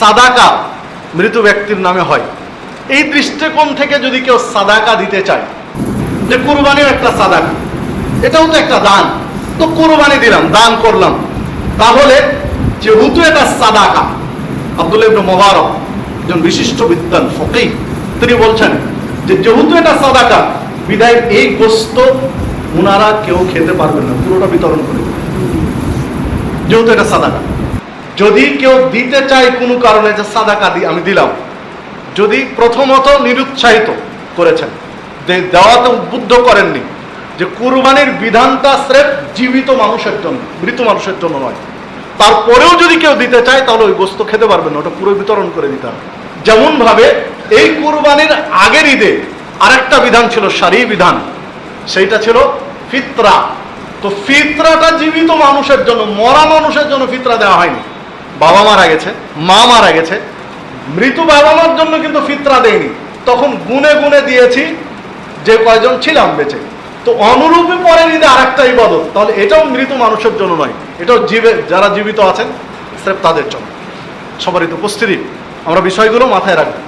সাদাকা মৃত ব্যক্তির নামে হয়। এই দৃষ্টিকোণ থেকে যদি কেউ সাদাকা দিতে চায়, যে কুরবানিও একটা সাদাকা, এটাও তো একটা দান। তো কুরবানি দিলাম, দান করলাম। তাহলে যেহেতু এটা সাদাকা, আব্দুল ইবনে মোবারক, একজন বিশিষ্ট বিদ্যান ফকিহ, তিনি বলছেন যে যেহেতু এটা সাদাকা বিদায় এই গোস্ত ওনারা কেউ খেতে পারবেন না, পুরোটা বিতরণ করে যেহেতু এটা সাদাকা। যদি কেউ দিতে চায় কোনো কারণে যে সাদাকা দি আমি দিলাম, যদি প্রথমত নিরুৎসাহিত করেছেন দেওয়াতে উদ্বুদ্ধ করেননি যে কুরবানির বিধানটা স্রেফ জীবিত মানুষের জন্য, মৃত মানুষের জন্য নয়। তারপরেও যদি কেউ দিতে চায়, তাহলে ওই বস্তু খেতে পারবে না, ওটা পুরো বিতরণ করে দিতে হবে। যেমন ভাবে এই কুরবানির আগের ঈদে আরেকটা বিধান ছিল সারি বিধান, সেইটা ছিল ফিতরা। তো ফিতরাটা জীবিত মানুষের জন্য, মরা মানুষের জন্য ফিতরা দেওয়া হয়নি। বাবা মারা গেছে, মা মারা গেছে। মৃত বাবা মার জন্য কিন্তু ফিতরা দেয়নি। তখন গুনে গুনে দিয়েছি যে কয়জন ছিলাম বেঁচে। তো অনুরূপে পরে যদি আরেকটা ইবাদত। তাহলে এটাও মৃত মানুষের জন্য নয়। এটাও জীবে যারা জীবিত আছেন, স্রেফ তাদের জন্য। সবারই তো উপস্থিতি। আমরা বিষয়গুলো মাথায় রাখব।